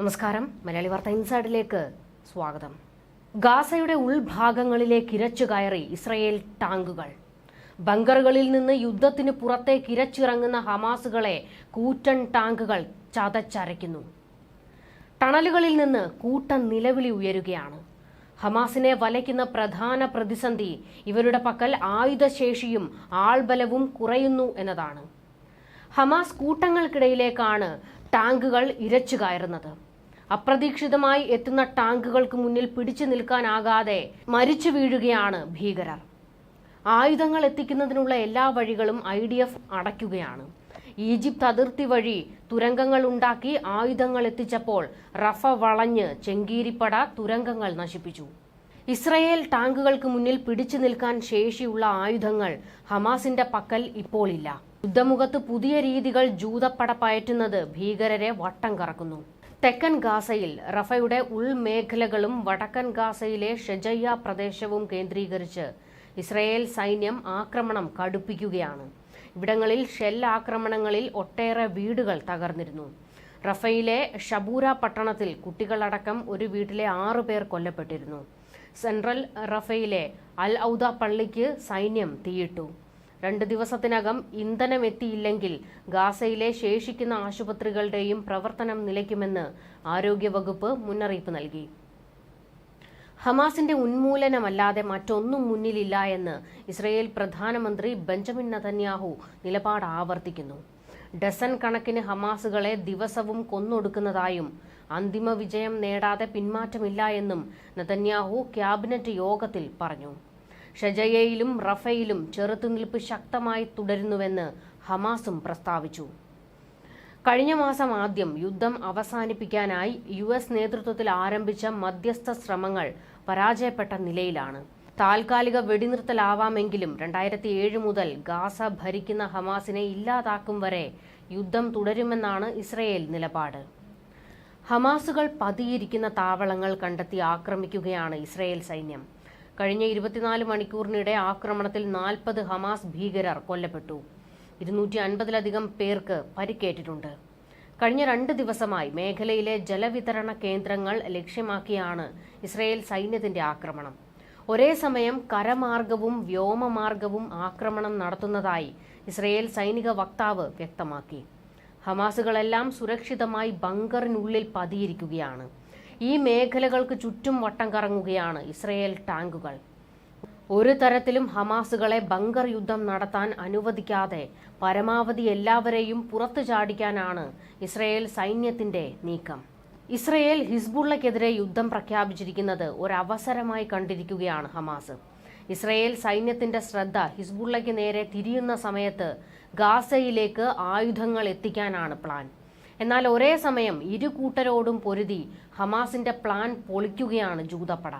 നമസ്കാരം. മലയാളി വാർത്ത ഇൻസൈഡിലേക്ക് സ്വാഗതം. ഗാസയുടെ ഉൾഭാഗങ്ങളിലേക്ക് ഇരച്ചു കയറി ഇസ്രയേൽ ടാങ്കുകൾ. ബങ്കറുകളിൽ നിന്ന് യുദ്ധത്തിന് പുറത്തെ കിരച്ചിറങ്ങുന്ന ഹമാസുകളെ കൂറ്റൻ ടാങ്കുകൾ ചതച്ചരയ്ക്കുന്നു. ടണലുകളിൽ നിന്ന് കൂട്ടൻ നിലവിളി ഉയരുകയാണ്. ഹമാസിനെ വലയ്ക്കുന്ന പ്രധാന പ്രതിസന്ധി ഇവരുടെ പക്കൽ ആയുധശേഷിയും ആൾബലവും കുറയുന്നു എന്നതാണ്. ഹമാസ് കൂട്ടങ്ങൾക്കിടയിലേക്കാണ് ടാങ്കുകൾ ഇരച്ചു കയറുന്നത്. അപ്രതീക്ഷിതമായി എത്തുന്ന ടാങ്കുകൾക്ക് മുന്നിൽ പിടിച്ചു നിൽക്കാനാകാതെ മരിച്ചു വീഴുകയാണ് ഭീകരർ. ആയുധങ്ങൾ എത്തിക്കുന്നതിനുള്ള എല്ലാ വഴികളും ഐ ഡി എഫ് അടയ്ക്കുകയാണ്. ഈജിപ്ത് അതിർത്തി വഴി തുരങ്കങ്ങൾ ഉണ്ടാക്കി ആയുധങ്ങൾ എത്തിച്ചപ്പോൾ റഫ വളഞ്ഞ് ചെങ്കീരിപ്പട തുരങ്കങ്ങൾ നശിപ്പിച്ചു. ഇസ്രയേൽ ടാങ്കുകൾക്ക് മുന്നിൽ പിടിച്ചു നിൽക്കാൻ ശേഷിയുള്ള ആയുധങ്ങൾ ഹമാസിന്റെ പക്കൽ ഇപ്പോൾ ഇല്ല. യുദ്ധമുഖത്ത് പുതിയ രീതികൾ ജൂതപ്പട പയറ്റുന്നത് ഭീകരരെ വട്ടം കറക്കുന്നു. തെക്കൻ ഗാസയിൽ റഫയുടെ ഉൾമേഖലകളും വടക്കൻ ഗാസയിലെ ഷെജയ്യ പ്രദേശവും കേന്ദ്രീകരിച്ച് ഇസ്രയേൽ സൈന്യം ആക്രമണം കടുപ്പിക്കുകയാണ്. ഇവിടങ്ങളിൽ ഷെൽ ആക്രമണങ്ങളിൽ ഒട്ടേറെ വീടുകൾ തകർന്നിരുന്നു. റഫയിലെ ഷബൂര പട്ടണത്തിൽ കുട്ടികളടക്കം ഒരു വീട്ടിലെ ആറു പേർ കൊല്ലപ്പെട്ടിരുന്നു. സെൻട്രൽ റഫയിലെ അൽ ഔദ പള്ളിക്ക് സൈന്യം തീയിട്ടു. രണ്ട് ദിവസത്തിനകം ഇന്ധനം എത്തിയില്ലെങ്കിൽ ഗാസയിലെ ശേഷിക്കുന്ന ആശുപത്രികളുടെയും പ്രവർത്തനം നിലയ്ക്കുമെന്ന് ആരോഗ്യവകുപ്പ് മുന്നറിയിപ്പ് നൽകി. ഹമാസിന്റെ ഉന്മൂലനമല്ലാതെ മറ്റൊന്നും മുന്നിലില്ല എന്ന് ഇസ്രയേൽ പ്രധാനമന്ത്രി ബെഞ്ചമിൻ നതന്യാഹു നിലപാട് ആവർത്തിക്കുന്നു. ഡസൻ കണക്കിന് ഹമാസുകളെ ദിവസവും കൊന്നൊടുക്കുന്നതായും അന്തിമ വിജയം നേടാതെ പിന്മാറ്റമില്ല എന്നും നതന്യാഹു ക്യാബിനറ്റ് യോഗത്തിൽ പറഞ്ഞു. ഷജയയിലും റഫയിലും ചെറുത്തുനിൽപ്പ് ശക്തമായി തുടരുന്നുവെന്ന് ഹമാസും പ്രസ്താവിച്ചു. കഴിഞ്ഞ മാസം ആദ്യം യുദ്ധം അവസാനിപ്പിക്കാനായി യു എസ് നേതൃത്വത്തിൽ ആരംഭിച്ച മധ്യസ്ഥ ശ്രമങ്ങൾ പരാജയപ്പെട്ട നിലയിലാണ്. താൽക്കാലിക വെടിനിർത്തലാവാമെങ്കിലും രണ്ടായിരത്തി ഏഴ് മുതൽ ഗാസ ഭരിക്കുന്ന ഹമാസിനെ ഇല്ലാതാക്കും വരെ യുദ്ധം തുടരുമെന്നാണ് ഇസ്രയേൽ നിലപാട്. ഹമാസുകൾ പതിയിരിക്കുന്ന താവളങ്ങൾ കണ്ടെത്തി ആക്രമിക്കുകയാണ് ഇസ്രയേൽ സൈന്യം. കഴിഞ്ഞ ഇരുപത്തിനാല് മണിക്കൂറിനിടെ ആക്രമണത്തിൽ നാൽപ്പത് ഹമാസ് ഭീകരർ കൊല്ലപ്പെട്ടു. ഇരുന്നൂറ്റി അൻപതിലധികം പേർക്ക് പരിക്കേറ്റിട്ടുണ്ട്. കഴിഞ്ഞ രണ്ട് ദിവസമായി മേഖലയിലെ ജലവിതരണ കേന്ദ്രങ്ങൾ ലക്ഷ്യമാക്കിയാണ് ഇസ്രയേൽ സൈന്യത്തിന്റെ ആക്രമണം. ഒരേ സമയം കരമാർഗവും വ്യോമമാർഗവും ആക്രമണം നടത്തുന്നതായി ഇസ്രയേൽ സൈനിക വക്താവ് വ്യക്തമാക്കി. ഹമാസുകളെല്ലാം സുരക്ഷിതമായി ബങ്കറിനുള്ളിൽ പതിയിരിക്കുകയാണ്. ഈ മേഖലകൾക്ക് ചുറ്റും വട്ടം കറങ്ങുകയാണ് ഇസ്രയേൽ ടാങ്കുകൾ. ഒരു തരത്തിലും ഹമാസുകളെ ബങ്കർ യുദ്ധം നടത്താൻ അനുവദിക്കാതെ പരമാവധി എല്ലാവരെയും പുറത്തു ചാടിക്കാനാണ് ഇസ്രയേൽ സൈന്യത്തിന്റെ നീക്കം. ഇസ്രയേൽ ഹിസ്ബുള്ളക്കെതിരെ യുദ്ധം പ്രഖ്യാപിച്ചിരിക്കുന്നത് ഒരവസരമായി കണ്ടിരിക്കുകയാണ് ഹമാസ്. ഇസ്രയേൽ സൈന്യത്തിന്റെ ശ്രദ്ധ ഹിസ്ബുള്ളയ്ക്ക് നേരെ തിരിയുന്ന സമയത്ത് ഗാസയിലേക്ക് ആയുധങ്ങൾ എത്തിക്കാനാണ് പ്ലാൻ. എന്നാൽ ഒരേ സമയം ഇരു കൂട്ടരോടും പൊരുതി ഹമാസിന്റെ പ്ലാൻ പൊളിക്കുകയാണ് ജൂതപ്പട.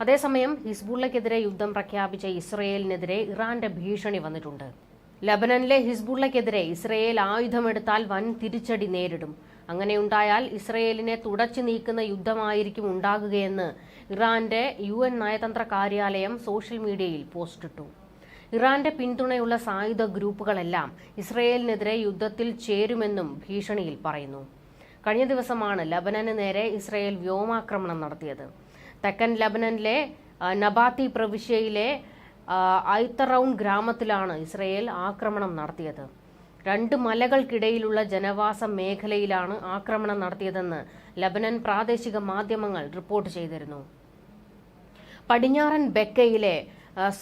അതേസമയം ഹിസ്ബുള്ളക്കെതിരെ യുദ്ധം പ്രഖ്യാപിച്ച ഇസ്രയേലിനെതിരെ ഇറാന്റെ ഭീഷണി വന്നിട്ടുണ്ട്. ലബനനിലെ ഹിസ്ബുള്ളക്കെതിരെ ഇസ്രയേൽ ആയുധമെടുത്താൽ വൻ തിരിച്ചടി നേരിടും. അങ്ങനെയുണ്ടായാൽ ഇസ്രയേലിനെ തുടച്ചു നീക്കുന്ന യുദ്ധമായിരിക്കും ഉണ്ടാകുകയെന്ന് ഇറാന്റെ യു എൻ നയതന്ത്ര കാര്യാലയം സോഷ്യൽ മീഡിയയിൽ പോസ്റ്റിട്ടു. ഇറാന്റെ പിന്തുണയുള്ള സായുധ ഗ്രൂപ്പുകളെല്ലാം ഇസ്രയേലിനെതിരെ യുദ്ധത്തിൽ ചേരുമെന്നും ഭീഷണിയിൽ പറയുന്നു. കഴിഞ്ഞ ദിവസമാണ് ലബനന് നേരെ ഇസ്രയേൽ വ്യോമാക്രമണം നടത്തിയത്. തെക്കൻ ലബനനിലെ നബാത്തി പ്രവിശ്യയിലെ ഐത്തറൌൺ ഗ്രാമത്തിലാണ് ഇസ്രയേൽ ആക്രമണം നടത്തിയത്. രണ്ട് മലകൾക്കിടയിലുള്ള ജനവാസ മേഖലയിലാണ് ആക്രമണം നടത്തിയതെന്ന് ലബനൻ പ്രാദേശിക മാധ്യമങ്ങൾ റിപ്പോർട്ട് ചെയ്തിരുന്നു. പടിഞ്ഞാറൻ ബെക്കയിലെ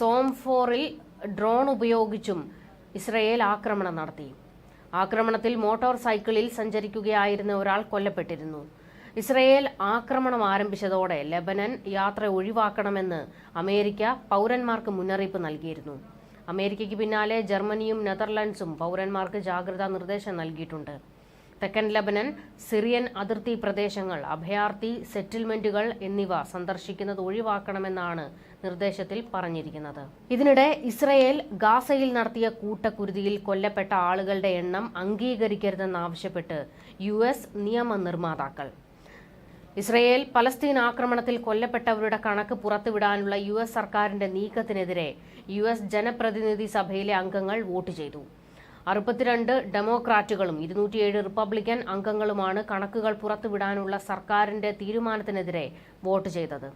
സോംഫോറിൽ ഡ്രോൺ ഉപയോഗിച്ചും ഇസ്രയേൽ ആക്രമണം നടത്തി. ആക്രമണത്തിൽ മോട്ടോർ സൈക്കിളിൽ സഞ്ചരിക്കുകയായിരുന്ന ഒരാൾ കൊല്ലപ്പെട്ടിരുന്നു. ഇസ്രയേൽ ആക്രമണം ആരംഭിച്ചതോടെ ലെബനൻ യാത്ര ഒഴിവാക്കണമെന്ന് അമേരിക്ക പൗരന്മാർക്ക് മുന്നറിയിപ്പ് നൽകിയിരുന്നു. അമേരിക്കയ്ക്ക് പിന്നാലെ ജർമ്മനിയും നെതർലൻഡ്സും പൗരന്മാർക്ക് ജാഗ്രതാ നിർദ്ദേശം നൽകിയിട്ടുണ്ട്. തെക്കൻ ലബനൻ സിറിയൻ അതിർത്തി പ്രദേശങ്ങൾ അഭയാർത്ഥി സെറ്റിൽമെന്റുകൾ എന്നിവ സന്ദർശിക്കുന്നത് ഒഴിവാക്കണമെന്നാണ് നിർദ്ദേശത്തിൽ പറഞ്ഞിരിക്കുന്നത്. ഇതിനിടെ ഇസ്രയേൽ ഗാസയിൽ നടത്തിയ കൂട്ടക്കുരുതിയിൽ കൊല്ലപ്പെട്ട ആളുകളുടെ എണ്ണം അംഗീകരിക്കരുതെന്നാവശ്യപ്പെട്ട് യു എസ് നിയമ നിർമ്മാതാക്കൾ. ഇസ്രയേൽ പലസ്തീൻ ആക്രമണത്തിൽ കൊല്ലപ്പെട്ടവരുടെ കണക്ക് പുറത്തുവിടാനുള്ള യു എസ് സർക്കാരിന്റെ നീക്കത്തിനെതിരെ യു എസ് ജനപ്രതിനിധി സഭയിലെ അംഗങ്ങൾ വോട്ട് ചെയ്തു. അറുപത്തിരണ്ട് ഡെമോക്രാറ്റുകളും ഇരുന്നൂറ്റിയേഴ് റിപ്പബ്ലിക്കൻ അംഗങ്ങളുമാണ് കണക്കുകൾ പുറത്തുവിടാനുള്ള സർക്കാരിന്റെ തീരുമാനത്തിനെതിരെ വോട്ട് ചെയ്തത്.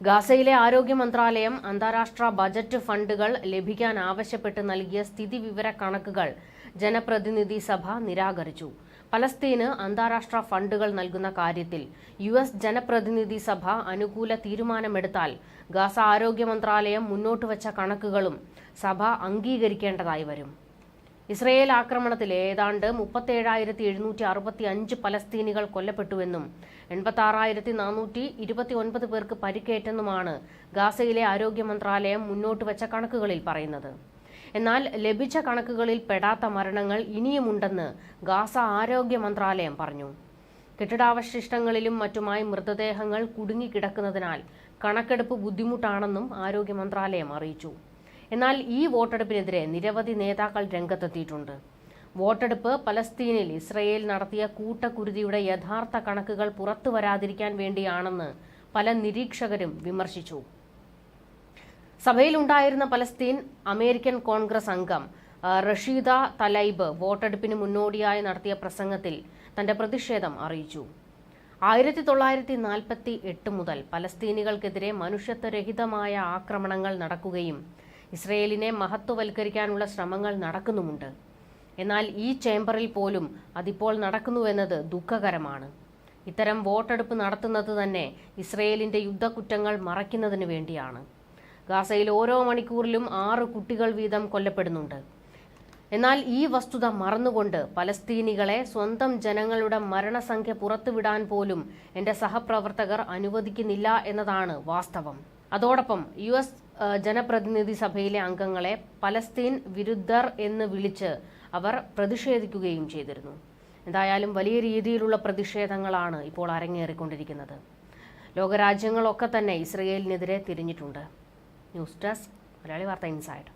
ഗാസയിലെ ആരോഗ്യ മന്ത്രാലയം അന്താരാഷ്ട്ര ബജറ്റ് ഫണ്ടുകൾ ലഭിക്കാൻ ആവശ്യപ്പെട്ട് നൽകിയ സ്ഥിതിവിവര കണക്കുകൾ ജനപ്രതിനിധി സഭ നിരാകരിച്ചു. പലസ്തീന് അന്താരാഷ്ട്ര ഫണ്ടുകൾ നൽകുന്ന കാര്യത്തിൽ യു എസ് ജനപ്രതിനിധി സഭ അനുകൂല തീരുമാനമെടുത്താൽ ഗാസ ആരോഗ്യ മന്ത്രാലയം മുന്നോട്ടുവച്ച കണക്കുകളും സഭ അംഗീകരിക്കേണ്ടതായി വരും. ഇസ്രയേൽ ആക്രമണത്തിൽ ഏതാണ്ട് മുപ്പത്തേഴായിരത്തി എഴുന്നൂറ്റി അറുപത്തി അഞ്ച് പലസ്തീനികൾ കൊല്ലപ്പെട്ടുവെന്നും എൺപത്തി ആറായിരത്തി നാനൂറ്റി ഇരുപത്തി ഒൻപത് പേർക്ക് പരിക്കേറ്റെന്നുമാണ് ഗാസയിലെ ആരോഗ്യ മന്ത്രാലയം മുന്നോട്ട് വെച്ച കണക്കുകളിൽ പറയുന്നത്. എന്നാൽ ലഭിച്ച കണക്കുകളിൽ പെടാത്ത മരണങ്ങൾ ഇനിയുമുണ്ടെന്ന് ഗാസ ആരോഗ്യ മന്ത്രാലയം പറഞ്ഞു. കെട്ടിടാവശിഷ്ടങ്ങളിലും മറ്റുമായി മൃതദേഹങ്ങൾ കുടുങ്ങിക്കിടക്കുന്നതിനാൽ കണക്കെടുപ്പ് ബുദ്ധിമുട്ടാണെന്നും ആരോഗ്യ മന്ത്രാലയം അറിയിച്ചു. എന്നാൽ ഈ വോട്ടെടുപ്പിനെതിരെ നിരവധി നേതാക്കൾ രംഗത്തെത്തിയിട്ടുണ്ട്. വോട്ടെടുപ്പ് പലസ്തീനിൽ ഇസ്രയേൽ നടത്തിയ കൂട്ടക്കുരുതിയുടെ യഥാർത്ഥ കണക്കുകൾ പുറത്തു വരാതിരിക്കാൻ വേണ്ടിയാണെന്ന് പല നിരീക്ഷകരും വിമർശിച്ചു. സഭയിലുണ്ടായിരുന്ന പലസ്തീൻ അമേരിക്കൻ കോൺഗ്രസ് അംഗം റഷീദ തലൈബ് വോട്ടെടുപ്പിന് മുന്നോടിയായി നടത്തിയ പ്രസംഗത്തിൽ തന്റെ പ്രതിഷേധം അറിയിച്ചു. ആയിരത്തി തൊള്ളായിരത്തി നാൽപ്പത്തി എട്ട് മുതൽ പലസ്തീനികൾക്കെതിരെ മനുഷ്യത്വരഹിതമായ ആക്രമണങ്ങൾ നടക്കുകയും ഇസ്രയേലിനെ മഹത്വവൽക്കരിക്കാനുള്ള ശ്രമങ്ങൾ നടക്കുന്നുമുണ്ട്. എന്നാൽ ഈ ചേംബറിൽ പോലും അതിപ്പോൾ നടക്കുന്നുവെന്നത് ദുഃഖകരമാണ്. ഇത്തരം വോട്ടെടുപ്പ് നടത്തുന്നത് തന്നെ ഇസ്രയേലിന്റെ യുദ്ധക്കുറ്റങ്ങൾ മറയ്ക്കുന്നതിന് വേണ്ടിയാണ്. ഗാസയിൽ ഓരോ മണിക്കൂറിലും ആറ് കുട്ടികൾ വീതം കൊല്ലപ്പെടുന്നുണ്ട്. എന്നാൽ ഈ വസ്തുത മറന്നുകൊണ്ട് പലസ്തീനികളെ സ്വന്തം ജനങ്ങളുടെ മരണസംഖ്യ പുറത്തുവിടാൻ പോലും എന്റെ സഹപ്രവർത്തകർ അനുവദിക്കുന്നില്ല എന്നതാണ് വാസ്തവം. അതോടൊപ്പം യു എസ് ജനപ്രതിനിധി സഭയിലെ അംഗങ്ങളെ പലസ്തീൻ വിരുദ്ധർ എന്ന് വിളിച്ച് അവർ പ്രതിഷേധിക്കുകയും ചെയ്തിരുന്നു. എന്തായാലും വലിയ രീതിയിലുള്ള പ്രതിഷേധങ്ങളാണ് ഇപ്പോൾ അരങ്ങേറിക്കൊണ്ടിരിക്കുന്നത്. ലോകരാജ്യങ്ങളൊക്കെ തന്നെ ഇസ്രയേലിനെതിരെ തിരിഞ്ഞിട്ടുണ്ട്. ന്യൂസ് ഡെസ്ക് മലയാളി വാർത്ത ഇൻസൈഡ്.